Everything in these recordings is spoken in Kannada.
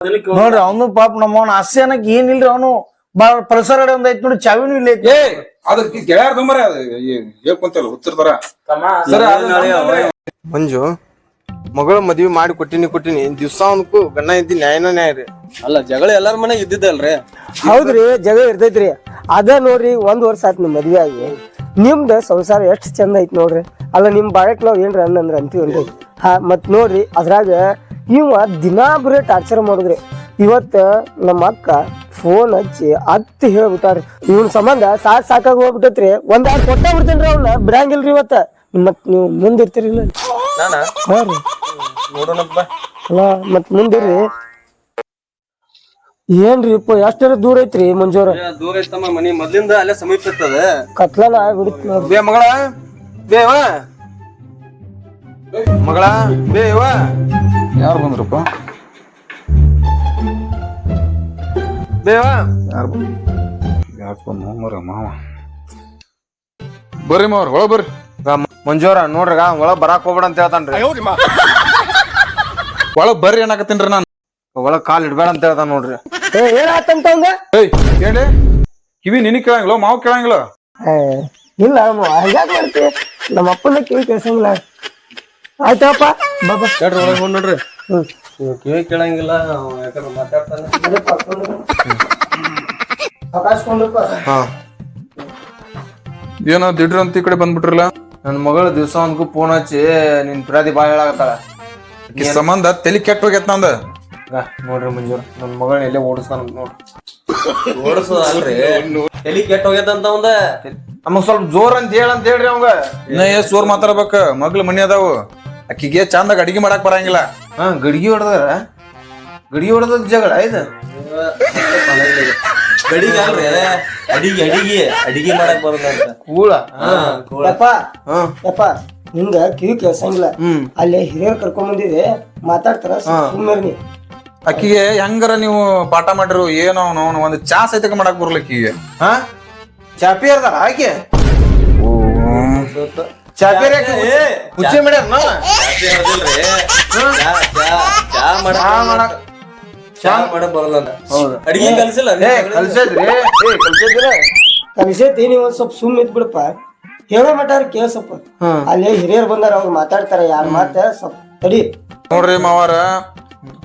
ನೋಡ್ರಿ ಅವನು ಪಾಪ ನಮ್ಮವನ ಆಸೆ ಅನ್ನಕ್ ಏನಿಲ್ರಿ ಅವನು? ಬಾಳ ಪಲ್ಸರ್ ಗಾಡಿ ಒಂದ್ ಐತ್ ನೋಡಿ ಚಾವಿನೂ ಇಲ್ಲ ಐತಿ. ಏ ಅದಕ್ಕೆ ಗೆಳೆಯರ್ ತೊಂಬರ ಹೇಳ್ಕೊಂತಲ್ಲ ಹುಚ್ಚಿರ್ತಾರ ಸರ್ ಮಂಜು ಮಗಳ ಮದ್ವಿ ಮಾಡಿ ಕೊಟ್ಟಿನಿ ಕೊಟ್ಟಿನಿ. ದಿವ್ಸ ಅವನ್ಕು ಗಣ್ಣ ಇದ್ದಿ ನ್ಯಾಯನ ನ್ಯಾಯ ರೀ. ಅಲ್ಲ ಜಗಳ ಎಲ್ಲಾರ ಮನೆ ಇದ್ದಿದ್ದಲ್ರಿ? ಹೌದ್ರಿ ಜಗಳ ಇರ್ತೈತ್ರಿ. ಅದ ನೋಡ್ರಿ ಒಂದ್ ವರ್ಷ ಆತ್ ನಿಮ್ ಮದ್ವೆ ಆಗಿ ನಿಮ್ದ ಸಂಸಾರ ಎಷ್ಟು ಚಂದ ಐತಿ ನೋಡ್ರಿ. ಅಲ್ಲ ನಿಮ್ ಬಾಳಕ್ ನಾವ್ ಏನ್ರ ಅನ್ನಂದ್ರ ಅಂತೀವಲ್ರಿ ಹಾ ಮತ್ತು ನೋಡ್ರಿ ಅದ್ರಾಗ ಇವ ದಿನಾ ಬರೀ ಟಾರ್ಚರ್ ಮಾಡಿದ್ರಿ. ಇವತ್ತು ನಮ್ಮ ಅಕ್ಕ ಫೋನ್ ಹಚ್ಚಿ ಅತ್ತಿ ಹೇಳ್ಬಿಟ್ಟಾರಿ. ಇವನ್ ಸಂಬಂಧ ಸಾಕ್ ಸಾಕಾಗಿ ಹೋಗ್ಬಿಟ್ಟೈತ್ರಿ. ಒಂದ್ ಆಡ್ ಕೊಟ್ಟ ಬಿಡ್ತೇನ್ರಿ ಅವ್ನ. ಬಿಡಂಗಿಲ್ರಿ ಇವತ್ತ. ಮತ್ ನೀವು ಮುಂದಿರ್ತೀರಿ ಇಲ್ಲ? ಹಾ ರೀ. ನೋಡೋಣಪ್ಪ. ಅಲ್ಲ ಮತ್ ಮುಂದಿರ್ರಿ. ಏನ್ರಿ ಇಪ್ಪ ಎಷ್ಟರ ದೂರ ಐತ್ರಿ ಮಂಜೂರ ದೂರ ಐತಮ್ಮ ಮನಿ. ಮೊದ್ಲಿಂದ ಅಲ್ಲೇ ಸಮೀಪ ಇರ್ತದ ಕತ್ಲಲ್ಲ ನೋಡ್ರಿ. ಬೇ ಮಗಳ ಬೇವ ಮಗಳ ಬೇವ ಯಾರು ಬಂದ್ರಪ್ಪ? ಬೇವ ಯಾರು ಯಾಕೆ ಮಾಮರ ಮಾವ? ಬರ್ರಿ ಮಾವ್ರ ಒಳ ಬರ್ರಿ. ಮಂಜೂರ ನೋಡ್ರಿ ಒಳಗ್ ಬರಾಕ್ ಹೋಗ್ಬೇಡ ಅಂತ ಹೇಳ್ತಾನ್ರಿ. ಒಳಗ್ ಬರ್ರಿ ಏನಾಕತ್ತೀನ್ರಿ ನಾನು. ಒಳಗ್ ಕಾಲ್ ಇಡ್ಬೇಡ ಅಂತ ಹೇಳ್ತಾನ ನೋಡ್ರಿ. ಏನಾತಂತ ಅವಂಗ ಏಯ್ ಹೇಳಿ. ಕಿವಿ ನಿನಗ್ ಕೇಳಂಗಿಲ್ಲ ಮಾವ ಕೇಳಂಗಿಲ್ಲ? ಏ, ಇಲ್ಲ ಹಂಗಾಗ್ ಮಾಡ್ತಿ? ನಮ್ಮ ಅಪ್ಪನ ಕಿವಿ ಕೇಳ್ಸಂಗಿಲ್ಲ. ಆಯ್ತಪ್ಪ ಬಾಬಾ ನೋಡ್ರಿ ಒಳಗ್ ಹೋಗ್ ನೋಡ್ರಿ. ಹ್ಮ್. ಇವ್ ಕಿವಿ ಕೇಳಂಗಿಲ್ಲ ಅವ ಯಾಕಂದ್ರ ಮಾತಾಡ್ತಾನ. ಹಾ. ಏನೋ ದಿಡ್ರ ಅಂತ ಈ ಕಡೆ ಬಂದ್ಬಿಟ್ರಲ್ಲ? ನನ್ ಮಗಳ ದಿವಸ ಅವನ್ಕು ಫೋನ್ ಹಚ್ಚಿ ನಿನ್ ಪಿರಾದಿ ಬಾಳ ಹೇಳಾಕತ್ತಾಳ. ಈ ಸಂಬಂಧ ತಲೆ ಕೆಟ್ಟ ಹೋಗ್ಯತ್ ನಂದ. ನೋಡ್ರಿ ಮಂಜೂರ್ ನನ್ ಮಗಳನ್ನ ಎಲ್ಲೇ ಓಡಿಸ್ತಾನ ನೋಡ್ರಿ. ಓಡಿಸೋದಲ್ರಿ. ಎಲಿ ಕೆಟ್ಟ ಹೋಗ್ಯದಂತ ಅವಂದ? ನಮಗ್ ಸ್ವಲ್ಪ ಜೋರ್ ಅಂತ ಹೇಳ ಅಂತ ಹೇಳ್ರಿ ಅವಂಗ. ಇನ್ನ ಎಷ್ಟ್ ಜೋರ್ ಮಾತಾಡ್ಬೇಕ? ಮಗ್ಳು ಮನಿ ಅದಾವು. ಅಕ್ಕಿಗೆ ಚಂದಾಗ ಅಡಿಗೆ ಮಾಡಕ್ ಬರಂಗಿಲ್ಲ. ಹಾ ಗಡಿಗೆ ಹೊಡೆದಾರ? ಗಡಿಗೆ ಹೊಡೆದ ಜಗಳ ಇದು ಗಡಿಗೆ ಅಲ್ರಿ ಅಡಿಗೆ ಅಡಿಗೆ. ಅಡಿಗೆ ಮಾಡಕ್ ಬರೋದಂತ. ಕೂಳ. ಹಾ ಕೋಳ. ಯಪ್ಪ ಹಾ. ಯಪ್ಪ ನಿಂಗ ಕಿವಿ ಕೇಳ್ಸಂಗಿಲ್ಲ. ಹ್ಮ್. ಅಲ್ಲಿ ಹಿರಿಯರ್ ಕರ್ಕೊಂಡ್ ಬಂದಿದೆ. ಮಾತಾಡ್ತಾರ ಸುಮ್ಮನೆ ಅಕ್ಕಿಗೆ ಹೆಂಗಾರ ನೀವು ಪಾಠ ಮಾಡಿರು ಏನೋ ಅವನು ಒಂದು ಚಾ ಸಹಿತ ಮಾಡಕ್ ಬರಲ್ಲ ಅಕ್ಕಿಗೆ ಹಾ? ಚಾಪಿ ಅರ್ದಾರ ಆಕೆ? ಚಾಪಿ ಹುಚ್ಚಿ ಮಾಡ್ಯಾರ. ಚಾ ಮಾಡಕ್ ಬರಲ್ಲ ಹೌದು. ಅಡಿಗೆ ಕಲ್ಸಿಲ್ಲ? ಕಲ್ಸದ್ರಿ ಕಲಿಸೈತಿ ನೀವು ಸ್ವಲ್ಪ ಸುಮ್ ಇದ್ ಬಿಡಪ್ಪ. ಹೇಳೋ ಮಟಾರ ಕೇಳ್ಸಪ್ಪ. ಅಲ್ಲೇ ಅಲ್ಲಿ ಹಿರಿಯರ್ ಬಂದಾರ ಅವ್ರು ಮಾತಾಡ್ತಾರ. ಯಾರ ಮಾತ ಸ್ವಲ್ಪ ತಡಿ. ನೋಡ್ರಿ ಮಾವಾರ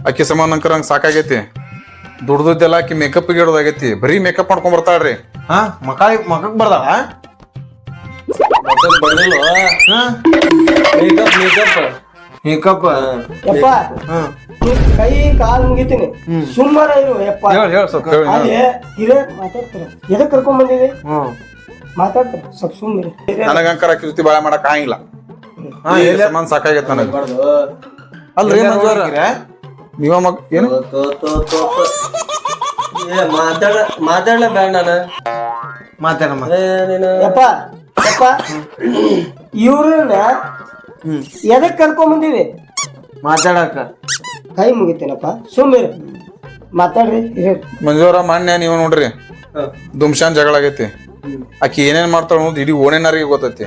ಅಕ್ಕಿ ಅಂಕರ್ ಹಂಗ ಸಾಕಾಗೈತಿ. ದುಡ್ದುದ್ದೆಲ್ಲ ಆಕಿ ಮೇಕಪ್ ಇಡೋದಾಗೈತಿ. ಬರೀ ಮೇಕಪ್ ಮಾಡ್ಕೊಂಡ್ ಬರ್ತಾಳ್ರಿ. ಹಾ ಮಕಾಯಿ ಮಕಕ್ ಬರ್ದಾಳ ಹಾ. ಮೇಕಪ್ ಮೇಕಪ್ ಮೇಕಪ್ ಯಪ್ಪ ಹ್ಮ್ ಕೈ ಕಾಲ್ ಮುಗಿತೀನಿ. ಸುಮ್ಮನೆ ಇರು ಯಪ್ಪ. ಹೇಳ ಹೇಳ ಸ್ವಲ್ಪ ಹೇಳಿ ಅಲ್ಲಿ ಹಿರಿಯರ್ ಮಾತಾಡ್ತಾರ? ಎದಕ್ ಕರ್ಕೊಂಡ್ ಬಂದಿದೆ? ಹ್ಮ್ ಮಾತಾಡ್ತಾರ? ಸ್ವಲ್ಪ ಸುಮ್ಮನೆ ನನಗಂಕರ ಅಕ್ಕಿ ಜೊತೆ ಬಾಳೆ ಮಾಡಕ್ ಆಗಿಲ್ಲ ಹಾ, ಎಲ್ಲಿ- ಸಾಕಾಗೈತಿ ನನಗ. ಅಲ್ರಿ ಮಂಜುವಾರ? ನೀವ ಮಗ ಏನು? ತೋ, ತೋ, ತೋ, ತೋ, ತೋ. ಏ ಮಾತಾಡ ಮಾತಾಡ್ಲ ಬೇಡ ನಾನು. ಮಾತಾಡಮ್ಮ ಏ ನೀನು ಯಪ್ಪ ಯಪ್ಪ. ಇವ್ರನ್ನ ಎದಕ್ ಕರ್ಕೊಂಡ್ ಬಂದಿವಿ ಮಾತಾಡಕ. ಕೈ ಮುಗಿತೇನಪ್ಪ ಸುಮ್ಮನೆ ಮಾತಾಡ್ರಿ ಮಂಜೂರ ಮಾನ್ಯ ನೀವು ನೋಡ್ರಿ. ದುಮ್ಶಾನ್ ಜಗಳ ಆಗೈತಿ. ಆಕಿ ಏನೇನ್ ಮಾಡ್ತಾಳ ಅನ್ನೋದು ಇಡೀ ಓಣೆನಾರಿಗೆ ಗೊತ್ತೈತಿ.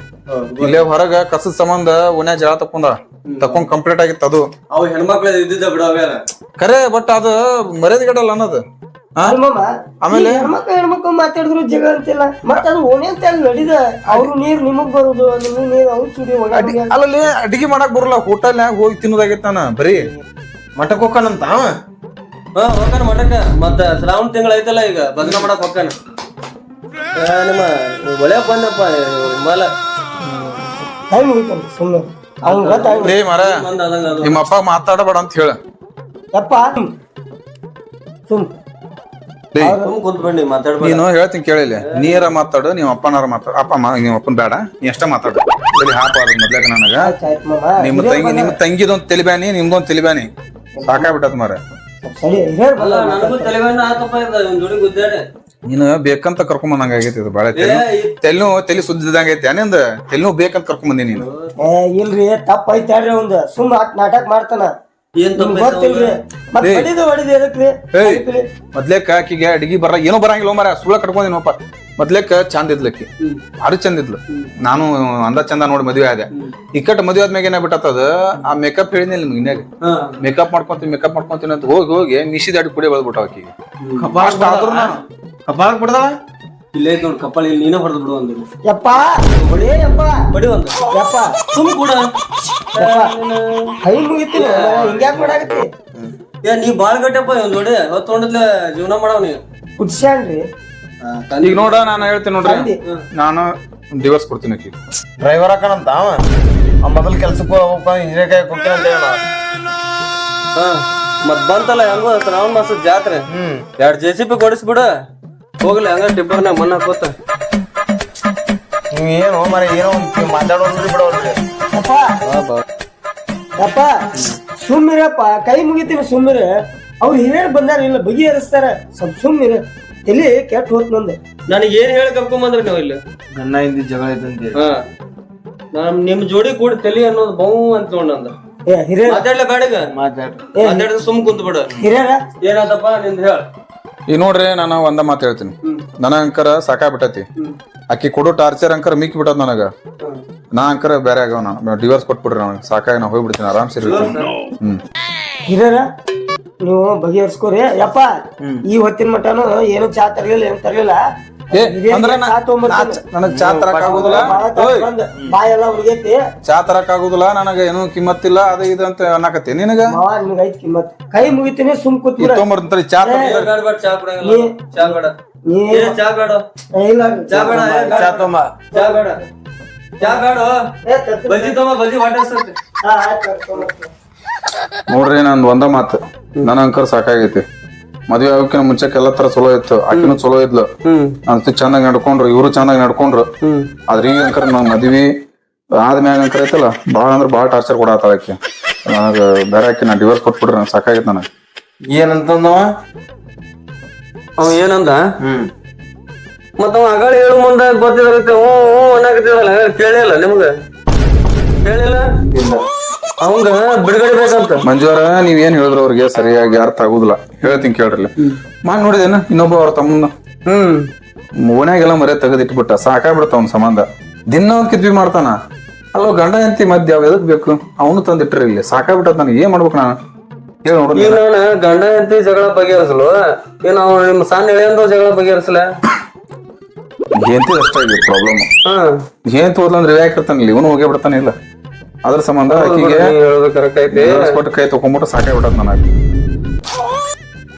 ಇಲ್ಲೇ ಹೊರಗ ಕಸದ ಸಂಬಂಧ ಓಣ್ಯಾಗ ಜಳ ತಕೊಂಡ ತಕೊಂಡ್ ಕಂಪ್ಲೀಟ್ ಆಗಿತ್ತು ಅದು. ಅವ್ ಹೆಣ್ಮಕ್ಳ ಇದ್ದಿದ್ದ ಬಿಡ ಅವ್ಯಾರ ಖರೆ ಬಟ್ ಅದು ಮರ್ಯಾದೆಗಡಲ್ಲ ಅನ್ನೋದು. ಆಮೇಲೆ? ಹೆಣ್ಮಕ್ಳು ಹೆಣ್ಮಕ್ಳು ಮಾತಾಡಿದ್ರು ಜಗ ಅಂತಿಲ್ಲ. ಮತ್ತ ಅದು ಓಣೆ ಅಂತ ಅಲ್ಲಿ ನಡಿದ. ಅವ್ರು ನೀರ್ ನಿಮಗ್ ಬರುದು ನಿಮಗ್ ನೀರ್ ಅವ್ರು ಚುಡಿ ಅಲ್ಲಲ್ಲಿ ಅಡಿಗೆ ಮಾಡಕ್ ಬರಲ್ಲ ಹೋಟೆಲ್ನ್ಯಾಗ ಹೋಗಿ ತಿನ್ನೋದಾಗಿತ್ತ ನಾನು ಬರೀ. ಮಠಕ್ ಹೋಗ್ಕನಂತ ಹಾ ಮತ್ತೆ ಮಠಕ್ಕ. ಮತ್ತ ಶ್ರಾವಣ ತಿಂಗಳ ಐತಲ್ಲ ಈಗ ಬದನ ಮಾಡಕ್ ಹೋಗಾನ ನಿಮ್ಮ ಒಳ್ಳೆ ಬಂದಪ್ಪ ಮಲ ಕೈ ಮುಗಿತಾನ ಸುಮ್ಮನೆ ಅವ್ನ್ ಗೊತ್ತಾಗ ಲೇ ಮರ ಬಂದ ಅದಂಗ ನಿಮ್ಮ ಅಪ್ಪ ಮಾತಾಡಬೇಡ ಅಂತ ಹೇಳ. ಯಪ್ಪ. ಸುಮ್. ಮಾತಾಡ್ಬೇಡ. ನೀನು ಹೇಳ್ತೀನಿ ಕೇಳಿಲ್ಲ ನೀರ ಮಾತಾಡು ನಿಮ್ಮ ಅಪ್ಪನಾರ ಮಾತಾಡು. ಅಪ್ಪ ಮಾ ನಿಮ್ಮ ಅಪ್ಪನ ಬೇಡ ನೀ ಎಷ್ಟ ಮಾತಾಡು. ಇಲ್ಲಿ ಹಾಪ ಮೊದ್ಲಾಗ ನನಗ. ನಿಮ್ ಆಯ್ತ್ ಮಾಮ. ನಿಮ್ಮ ತಂಗಿ ನಿಮ್ಮ ತಂಗಿದೊಂದ್ ತಲಿಬ್ಯಾನಿ ನಿಮ್ದೊಂದ್ ತಲಿಬ್ಯಾನಿ. ಸಾಕಾಗ್ಬಿಟ್ಟತ್ ಮಾರ ಸರಿ ಹೇಳ್ಬಲ್ಲ ಅಲ್ಲ ನನಗೂ ಆತಪ್ಪ ಇವ್ನ್ ಜೋಡಿ ಗುದ್ದಾಡೆ ನೀನು ಬೇಕಂತ ಕರ್ಕೊಂಡ್ ಬಂದಂಗ ಆಗೈತಿ ಇದು ಬಾಳೆ ತಲೆ. ತೆಲ್ನು ತಲೆ ಸುದ್ದಿದಂಗ ಐತಿ. ಅನಿಂದ ತೆಲ್ಲು ಬೇಕಂತ ಕರ್ಕೊಂಡ್ ಬಂದಿ ನೀನು. ಏ ಇಲ್ರಿ ತಪ್ಪ ಐತಾರ್ರಿ ಒಂದ್ ಸುಮ್ ಆಟ್ ನಾಟಕ ಮಾಡ್ತಾನ. ಏನ್ ನಿಮ್ಗ್ ತಪ್ಪ ಗೊತ್ತಿಲ್ರಿ. ಮತ್ ಏಯ್. ಹೊಡಿದು ಹೊಡಿದು ಎದಕ್ರಿ? ಏಯ್. ಮೊದ್ಲೇಕ ಆಕಿಗೆ ಅಡಿಗೆ ಬರ ಏನೋ ಬರಂಗಿಲ್ಲ ಮರ ಸುಳ್ಳ ಕಟ್ಕೊಂಡಿನಪ್ಪ ಮೊದ್ಲೇಕ ಚಂದ ಇದ್ಲಕ್ಕಿ ಭಾರಿ ಚಂದ ಇದ್ಲು. ನಾನು ಅಂದ ಚಂದ ನೋಡಿ ಮದ್ವೆ ಆದೆ. ಇಕ್ಕಟ್ ಮದ್ವೆ ಆದ್ಮ್ಯಾಗ ಏನಾಗ್ಬಿಟ್ಟದ ಆ ಮೇಕಪ್ ಹೇಳಿದ್ನಿಲ್ಲ ನಿಮ್ಗೆ ಇನ್ಯಾಗ? ಮೇಕಪ್ ಮಾಡ್ಕೊಂತೀನಿ ಮೇಕಪ್ ಮಾಡ್ಕೊಂತೀನಿ ಅಂತ ಹೋಗಿ ಹೋಗಿ ಮಿಶಿದಾಡಿ ಕುಡಿ ಬೆಳೆದ್ಬಿಟ್ಟ ಆಕಿಗೆ. ಕಪಾಳ ಬಿಡದ ಇಲ್ಲೇ ಐತ್ ನೋಡ್ ಕಪ್ಪಳ ಇಲ್ಲಿ ನೀನೇ ಹೊಡೆದು ಬಿಡು ಒಂದು ಯಪ್ಪ ಹೊಡೇ ಯಪ್ಪ. ಬಡಿ ಒಂದು ಯಪ್ಪ. ಸುಮ್ ಕೂಡ. ಕೈ ಮುಗಿತಿ ಹಿಂಗ್ಯಾಕ್ ಮಾಡಾಕತ್ತಿ? ಏ ನೀ ಬಾಳ್ ಗಟ್ಟಪ್ಪ ಇವ್ ನೋಡಿ. ಹೊತ್ತು ಹೊಂಡದ್ಲೆ ಜೀವನ ಮಾಡವ್ ನೀ ಕುಡ್ಸ್ಯಾನ್ರಿ. ಈಗ ನೋಡ ನಾನು ಹೇಳ್ತೀನಿ ನೋಡ್ರಿ. ನಾನು ಡಿವೋರ್ಸ್ ಕೊಡ್ತೀನಿ ಅಕ್ಕಿ ಡ್ರೈವರ್ ಹಾಕಣಂತ ಅವ. ಆ ಮೊದಲ್ ಕೆಲ್ಸಕ್ಕೆ ಹೋಗ್ಬೇಕು ಇಂಜಿನಿಯರ್ ಕೈ ಕೊಡ್ತೀನಿ ಅಂತ ಹೇಳ. ಮತ್ ಬಂತಲ್ಲ ಹೆಂಗೋ ಶ್ರಾವಣ ಮಾಸದ ಜಾತ್ರೆ. ಎರಡ್ ಜೆ ಸಿ ಪಿ ಕೊಡಿಸ್ಬಿಡ ಹೋಗ್ಲಿ ಹಂಗ ಟಿಪ್ಪರ್ನಾಗ ಮಣ್ಣ ಹಾಕೋತ ನೀವು ಏನು ಮರ ಏನೋ ಒಂದು ಮಾತಾಡೋದ್ರಿ ಬಿಡೋದ್ರಿ ಅಪ್ಪ. ಯಪ್ಪ ಸುಮ್ಮಿರಪ್ಪ ಕೈ ಮುಗಿತೀನಿ ಸುಮ್ಮಿರ ಅವ್ರು ಹಿರಿಯರು ಬಂದಾರ ಇಲ್ಲ ಬಗೆಹರಿಸ್ತಾರ ಸ್ವಲ್ಪ ಸುಮ್ಮಿರ ಎಲ್ಲಿ ಕೆಟ್ಟ ಹೋತ್ ನಂದು. ನನಗೆ ಏನ್ ಹೇಳಿ ಕರ್ಕೊಂಬಂದ್ರಿ ನೀವು ಇಲ್ಲಿ? ನನ್ನ ಹಿಂದಿ ಜಗಳ ಇದ್ದಂತೆ ಹಾ. ನಾನ್ ನಿಮ್ ಜೋಡಿ ಕೂಡ ತಲೆ ಅನ್ನೋದು ಬಹು ಅಂತ ನೋಡ್ ನಂದು. ಏ ಹಿರಿಯರ. ಮಾತಾಡ್ಲ ಬೇಡಗ ಮಾತಾಡ. ಮಾತಾಡಿದ್ರೆ ಸುಮ್ ಕುಂತ್ ಬಿಡ ಹಿರಿಯರ. ಏನಾದಪ್ಪ ನಿಂದ ಹೇಳ. ಈಗ ನೋಡ್ರಿ ನಾನು ಒಂದ ಮಾತು ಹೇಳ್ತೀನಿ. ನನ್ನ ಅಂಕರ ಸಾಕಾಗ್ಬಿಟ್ಟತಿ. ಅಕ್ಕಿ ಕೊಡೋ ಟಾರ್ಚರ್ ಅಂಕರ್ ಮಿಕ್ಕಿ ಬಿಟ್ಟದ ನನಗ. ನಾ ಅಂಕರ ಬೇರೆ ಆಗವ ನಾನು. ಡಿವೋರ್ಸ್ ಕೊಟ್ಬಿಡ್ರಿ ನನಗೆ ಸಾಕಾಗಿ ನಾ ಹೋಗ್ಬಿಡ್ತೀನಿ ಆರಾಮ್ ಸರಿ ಹ್ಮ್. ಹಿರಿಯರ ನೀವು ಬಗೆಹರಿಸ್ಕೋರಿ. ಯಪ್ಪ ಈ ಹೊತ್ತಿನ ಮಟ್ಟನು ಏನು ಚಾ ತರ್ಲಿಲ್ಲ ಏನು ತರ್ಲಿಲ್ಲ. ಏ ಅಂದ್ರೆ ನಾ- ಚಾ ತೊಗೊಂಬರ್ತೀನಿ. ನನಗ್ ಚಾ ತರಕ್ ಆಗುದಿಲ್ಲ? ಬಾಳ ಓಯ್. ಬಾಯೆಲ್ಲ ಉಳಿಗೈತಿ ಚಾ ತರಕ್ ಆಗುದಿಲ್ಲ ನನಗ ಏನು ಕಿಮ್ಮತ್ತಿಲ್ಲ ಅದ ಇದು ಅಂತ ಅನ್ನಕತ್ತಿ. ನಿನಗ? ಮಾವ ನಿಮ್ಗೆ ಐತ್ ಕಿಮ್ಮತ್. ಕೈ ಮುಗಿತೀನಿ ಸುಮ್ ಕೂತ್ಬಿಡ ತೊಂಬರ್ತಂತ ಚಾ ತರ ಬೇಡ ಬೇಡ ಚಾ ಬೇಡ. ನೀ ಏ ಚಾ ಬೇಡ. ಏ, ಇಲ್ಲ ಚಾ ಬೇಡ ಏ, ಬೇಡ. ಚಾ ತೊಂಬ ಚಾ ಬೇಡ. ಚಾ ಬೇಡ. ಏ, ತರ್ತೀನಿ. ಬಜ್ಜಿ ತಮ್ಮ ಬಜ್ಜಿ ವಾಟರ್ಸತ್ತೆ ಹಾ, ಆಯ್ತ್ ತರ್ತೀನಿ. ನೋಡ್ರಿ ನಂದು ಒಂದ ಮಾತು. ನನ್ನ ಅಂಕರ್ ಸಾಕಾಗೈತಿ. ಮದ್ವೆ ಆಗೋಕಿನ ಮುಂಚೆಕ್ ಎಲ್ಲ ತರ ಚಲೋ ಇತ್ತು. ಆಕಿನೂ ಚಲೋ ಇದ್ಲು. ಅಂತ ಚೆನ್ನಾಗಿ ನಡ್ಕೊಂಡ್ರು ಇವರು ಚೆನ್ನಾಗಿ ನಡ್ಕೊಂಡ್ರು. ಆದ್ರೆ ಈಗ ಅಂಕರ್ ನಾವ್ ಮದ್ವಿ ಆದ್ಮ್ಯಾಗ ಅಂಕರ್ ಐತಲ್ಲ ಬಾಳ ಅಂದ್ರ ಬಾಳ ಟಾರ್ಚರ್ ಕೊಡತ್ತಾಳ ಆಕಿ. ನನಗ ಬೇರೆ ಆಕಿ ನಾ ಡಿವೋರ್ಸ್ ಕೊಟ್ಬಿಡ್ರಿ ನಂಗೆ ಸಾಕಾಗೈತಿ ನನಗೆ. ಏನಂತಂದವ? ಅವ ಏನಂದ? ಮತ್ತ ಅವ ಅಗಳ ಹೇಳು ಮುಂದ ಗೊತ್ತಿದ್ರೆ ಹ್ಞೂ ಹ್ಞೂ ಅನ್ನಕತ್ತಿದಲ್ಲ ಕೇಳಿಲ್ಲ ನಿಮ್ಗೆ. ಕೇಳಿಲ್ಲ ಅವಂಗ ಬಿಡುಗಡೆ ಬೇಕಂತ. ಮಂಜುವರ ನೀವ್ ಏನ್ ಹೇಳಿದ್ರು ಅವ್ರಿಗೆ ಸರಿಯಾಗಿ ಅರ್ಥ ಆಗುದಿಲ್ಲ. ಹೇಳ್ತೀನಿ ಕೇಳ್ರಿ ಮಾಡಿ ನೋಡಿದೇನ? ಇನ್ನೊಬ್ಬ ಅವ್ರ ತಮ್ಮನ ಹ್ಮ್. ಓನ್ಯಾಗೆಲ್ಲ ಮರೆ ತೆಗೆದಿಟ್ಬಿಟ್ಟ. ಸಾಕಾಗ್ಬಿಡ್ತ ಅವ್ನ ಸಂಬಂಧ. ದಿನ ಅವ್ನ್ ಕಿದ್ವಿ ಮಾಡ್ತಾನ. ಅಲ್ಲೋ ಗಂಡ ಎಂತಿ ಮಧ್ಯ ಅವ್ ಎದಕ್ ಬೇಕು? ಅವನು ತಂದಿಟ್ರಿ ಇಲ್ಲಿ. ಸಾಕಾಗ್ಬಿಟ್ಟ ನನಗೆ ಏನ್ ಮಾಡ್ಬೇಕು ನಾನು? ಹೇಳಿ ನೋಡ್ರಿ ಈಗ ನಾನು ಗಂಡ ಹೆಂಡತಿ ಜಗಳ ಬಗೆಹರಿಸಲು. ಏನು ಅವ್ನು ನಿಮ್ಮ ಸಣ್ಣ ಎಳೆಯಂದ ಜಗಳ ಬಗೆಹರಿಸಲ. ಏಂತಿ ಅಷ್ಟೇ ಪ್ರಾಬ್ಲಮ್ ಹಾ. ಏನ್ ತೋದ್ಲಂದ್ರೆ ಯಾಕೆ ಇರ್ತಾನಿಲ್ಲ ಇವನು ಹೋಗೇ ಬಿಡ್ತಾನೆ ಇಲ್ಲ. ಅದ್ರ ಸಂಬಂಧ ಆಕಿಗೆ ಹೇಳೋದು ಕರೆಕ್ಟ್ ಐತಿ. ಕೊಟ್ಟು ಕೈ ತಗೊಂಡ್ಬಿಟ್ಟು ಬಿಡೋದು ನನಗೆ.